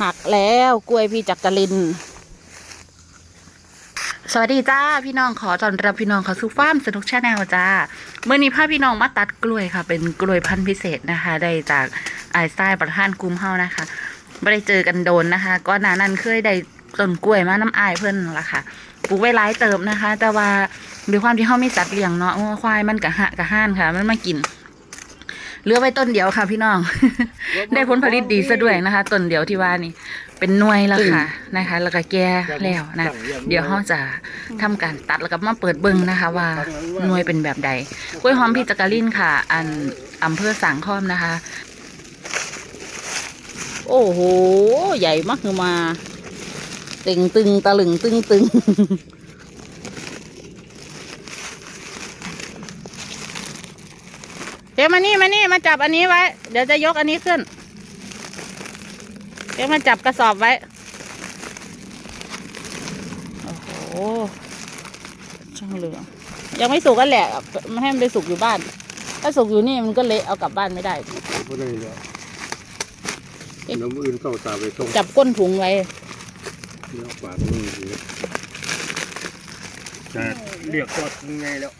หักแล้วกล้วยพี่จักริน สวัสดีจ้าพี่น้องขอต้อนรับพี่น้องเข้าสู่ฟาร์มสนุกชาแนลจ้าเมื่อนี้พาพี่น้องมาตัดกล้วยค่ะ เป็นกล้วยพันธุ์พิเศษนะคะ ได้จากไอสไตล์ประธานกลุ่มเฮานะคะไม่ได้เจอกันโดนนะคะ ก็นานั้นเคยได้ต้นกล้วยมาน้ำอายเพิ่นนั่นละค่ะปลูกไว้หลายเติมนะคะ แต่ว่าด้วยความที่เฮามีสัตว์เลี้ยงเนาะควายมันกะหะกะห้านค่ะ มันมากิน เหลือไว้ต้นเดียวค่ะ พี่น้อง ได้ผลผลิตดีซะด้วยนะคะต้นเดียวที่ว่านี่เป็นหน่วยแล้วค่ะนะคะ แล้วก็แก่แล้วนะเดี๋ยวเราจะทำการตัดแล้วก็มาเปิดเบิ้งนะคะ ว่าหน่วยเป็นแบบใดกล้วยหอมพิจักรินค่ะ อันอำเภอสังคอมนะคะ โอ้โห ใหญ่มากคือมา ตึงตึงตะลึงตึงตึง เดี๋ยวมานี่มานี่มาจับอันนี้ไว้ เดี๋ยวจะยกอันนี้ขึ้นเดี๋ยวมาจับกระสอบไว้ โอ้โห ช่างเหลือง ยังไม่สุกกันแหละไม่ให้มันไปสุกอยู่บ้าน ถ้าสุกอยู่นี่มันก็เละเอากลับบ้านไม่ได้บ่ได้แล้วน้ำอื่นเข้าตาไปส่งจับก้นถุงไว้เนื้อปากนี่สิแต่เรียกก็ยังไงแล้ว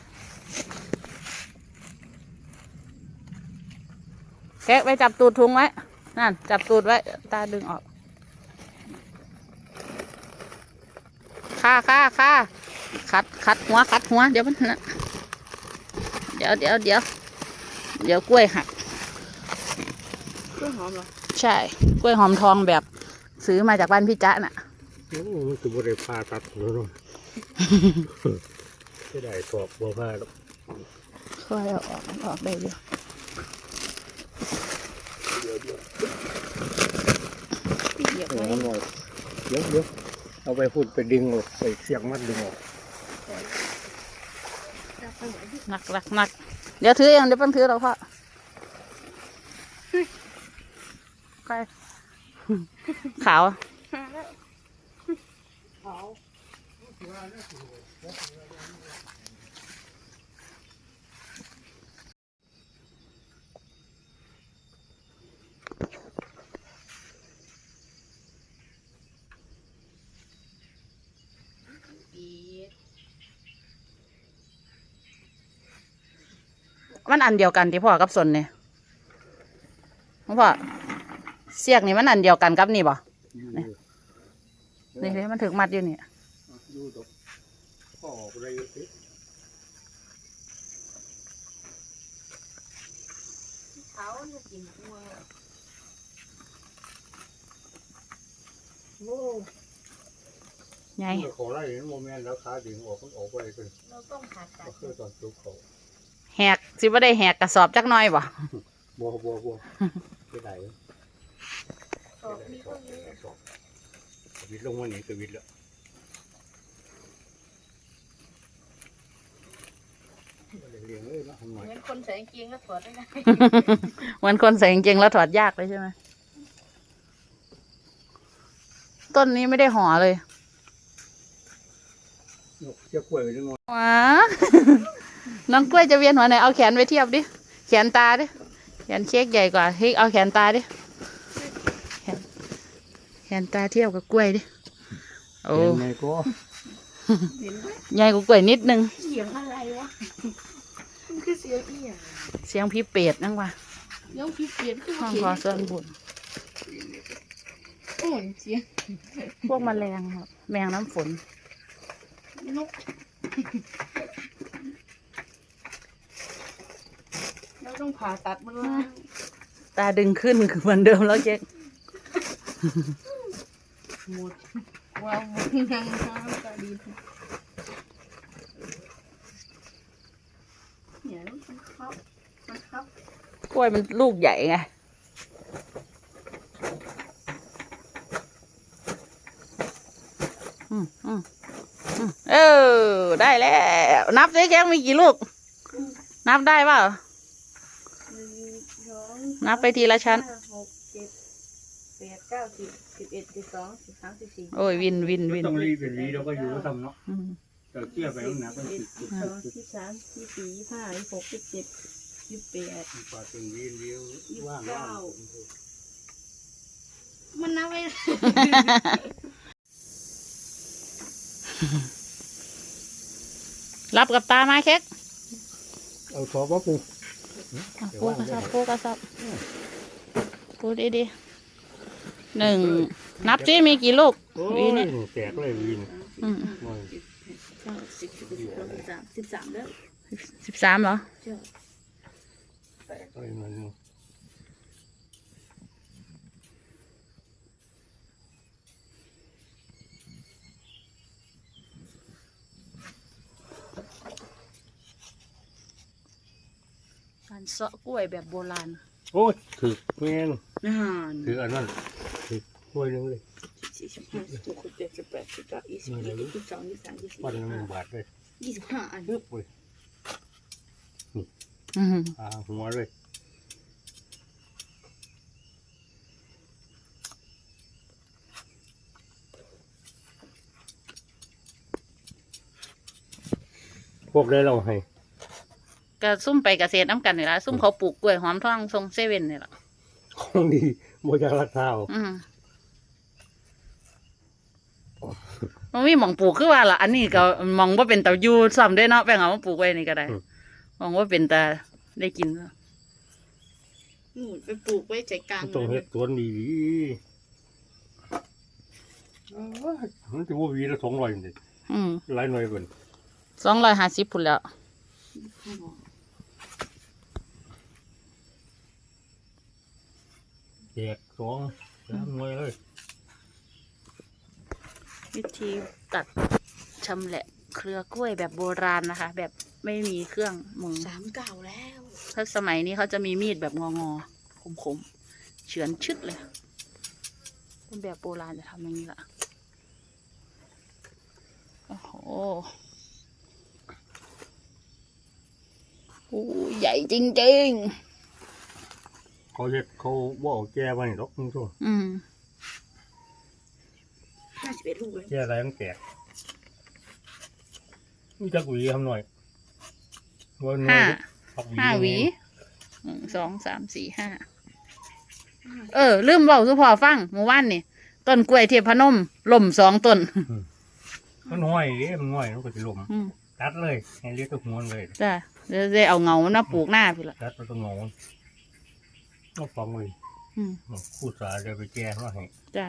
กะไปจับตูดถุงไว้ นั่น จับตูดไว้ ตาดึงออกค่าค่าค่าขัดขัดหัวขัดหัว เดี๋ยวมันนะเดี๋ยวเดี๋ยวเดี๋ยวเดี๋ยวกล้วยหักกล้วยหอมเหรอ ใช่ กล้วยหอมทองแบบ ซื้อมาจากบ้านพี่จ๊ะน่ะโอ้มันคือบ่ได้พาตัดแล้วเนาะไม่ได้สอบบ่พาหรอกค่อยเอาออกออกได้เยอะ เดี๋ยวเดี๋ยวเหยียบเดี๋ยวไว้หน่อยเดี๋ยวเดี๋ยวเอาไปพูดไปดึงออกไปเสียงมัดดึงออกหนดิหนักหนักหนักเดี๋ยวถือเองเดี๋ยวเพิ่งถือเราพ่อใครขาวมาวเอา มันอันเดียวกันที่พ่อกับสนเนี่ยพ่อเสียกนี่มันอันเดียวกันกับนี่บ่อยู่นี่นี่เลยมันถึงมัดอยู่นี่อยู่ดอกพ่อออกไปเลยสิเขาจะกินวัวโอ้ไงขอไล่เห็นโมเมนต์แล้วขาดึงออกมันออกไปเลยเป็นเราต้องผ่าตัก็ดคือตอนจุกเขา แหกสิบ่ได้แหกกระสอบจักหน้อยบ่บัวบัวบัวไม่ได้สอบนี้ก็มีสอบวิทย์ลงวันนี้ก็วิทย์แล้วเลี้ยงเลยนะทำไมเหมือนคนใส่กางเกงแล้วถอดได้ไหมเหมือนคนใส่กางเกงแล้วถอดยากเลยใช่ไหมต้นนี้ไม่ได้ห่อเลยนกเจ้ากล้วยไปด้วยมั้งว้า น้องกล้วยจะเวียนหัวไหนเอาแขนไปเทียบดิ แขนตาดิ แขนเค้กใหญ่กว่าเฮ้ยเอาแขนตาดิ แขนแขนตาเทียบกับกล้วยดิ โอ้เห็นไหมก็เห็นไหมใหญ่กว่ากล้วยนิดนึง เสียงอะไรวะมันคือเสียงเอียงเสียงพี่เป็ดนั่งว่ะยังพี่เปลี่ยนขึ้นห้มาองเขียพอนส่วนบุญโอ้ยเสียงพวกแมลงครับแมงน้ำฝนนก เราต้องผ่าตัดมันแล้วตาดึงขึ้นคือเหมือนเดิมแล้วเจ๊หมดว้าวนั่งน้ำตาดีเนี่ยมันครับมันครับกล้วยมันลูกใหญ่ไงอืมอืมอืมเออ ได้แล้ว นับสิแกงมีกี่ลูก นับได้เปล่าห นึ่งสองนับไปทีละชั้น ห้าหกเจ็ดแปดเก้าสิบสิบเอ็ดสิบสองสิบสามสิบสี่โอ้ยวินวินวินต้องรีบเป็นวีเราก็อยู่ก็ทำเนาะอืมแต่เกี่ยวไปแล้วนะก็ติดติดสองสิบสามสิบสี่ยี่ห้ายี่หกยี่เจ็ดยี่แปดปาเป็นวีเดียวว่างมันมันนับไว้รับกับตามาเค้กเอาสอบว่าปูอะ ปูกระสับปูกระสับปูดีดีๆหนึ่งนับซิมีกี่ลูกโอ้วียนี่แตกเลยวีนอืมโอ้ยเก้าสิบสิบเอ็ดสิบสองสิบสามสิบสามแล้วสิบสามเหรอเจ้าแตกเลยมัน การเสาะกล้วยแบบโบราณโอ้ยถือแม่นน่านถืออันนั้นถือห้วยหนึงเลยสี่สิบห้าสิบหกสิบเจ็ดสิบแปดสิบเก้ายี่สิบยี่สิบยี่สิบสองยี่สิบสามยี่สิบวันหนึงหห้านึ่งบาทเลยยี่สิบห้าอันปึ๊บเว้ยอืมอาหัวเลยพวกได้เราให้ ก็ซุ่มไปเกษตรน้ำกันนี่ละซุ่มเขาปลูกกล้วยหอมทองทรงเซเว่นนี่ละของดีโมจากราคาเอาอืมมันมีหมองปลูกคือว่าล่ะ อันนี้ก็หมองว่าเป็นตะยูซ้ำด้วยเนาะแป้งเอามาปลูกไว้นี่ก็ได้หมองว่าเป็นตาได้กินหนูไปปลูกไว้ใจกลางมันต้องเฮ็ดสวนดีดีมันจะว่าวีละสองร้อยนี่อืมหลายหน่วยเพิ่นสองร้อยห้าสิบพุ่นแล้ว แจกสองสามหน่วยเลยวิธีตัดชำแหละเครือกล้วยแบบโบราณนะคะ แบบไม่มีเครื่องมือสามเก่าแล้วถ้าสมัยนี้เขาจะมีมีดแบบงองอคมๆเฉือนชึดเลยเป็นแบบโบราณจะทำอย่างนี้ล่ะโอ้โหโอ้ใหญ่จริง เขาเฮ็ดเขาว่าเอาแก้ไว้หรอกมึงตัวๆอืมห้าสิบเอ็ดลูกเลยแก้อะไรมันแตกมีจักหวีทำหน่อยว่าหน่วยห้าพักห้าหวีนี่หนึ่งสองสามสี่ห้าเออ ลืมเบาสุพอฟังเมื่อวานนี่ต้นกล้วยเทพนมล่มสองต้น มันห้อยเด้มันห้อยมันก็สิลมอืมตัดเลยให้เรียกตัวหัวเลย จ้ะเดี๋ยวจะเอาเงามันมาปลูกหน้าพี่ละตัดตัวงง ก็ฟังเลยอืมคู่สาเดี๋ยวไปแก้มาให้จ้ะ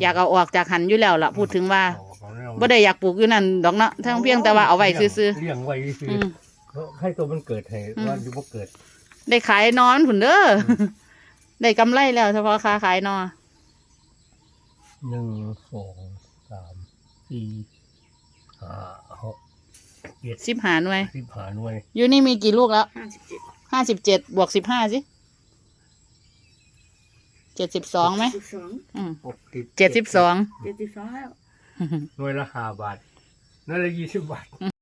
อยากเอาออกจากหันอยู่แล้วล่ะพูดถึงว่าเอของแนวบ่ได้อยากปลูกอยู่นั่นดอกเนาะทั้งเพียงแต่ว่าเอาไว้ซื่อเลี้ยงไว้ซื่อๆอืมๆเขาให้ตัวมันเกิดให้อืม ว่าอยู่บ่เกิด ได้ขายนอนผุนเด้ออได้กำไรแล้วเฉพาะค้าขายนอหนึ่งสองสามสี่ห้าหกเจ็ดสิบหาหน่วยสิบห้าหน่วยอยู่นี่มีกี่ลูกแล้วห้าสิบเจ็ด ห้าสิบเจ็ดบวกสิบห้าสิเจ็ดสิบสองไหมสิบสองอืมหกสิบเจ็ดสิบสอง เจ็ดสิบสองแล้ว หน่วยละห้าบาทนั่นละยี่สิบบาท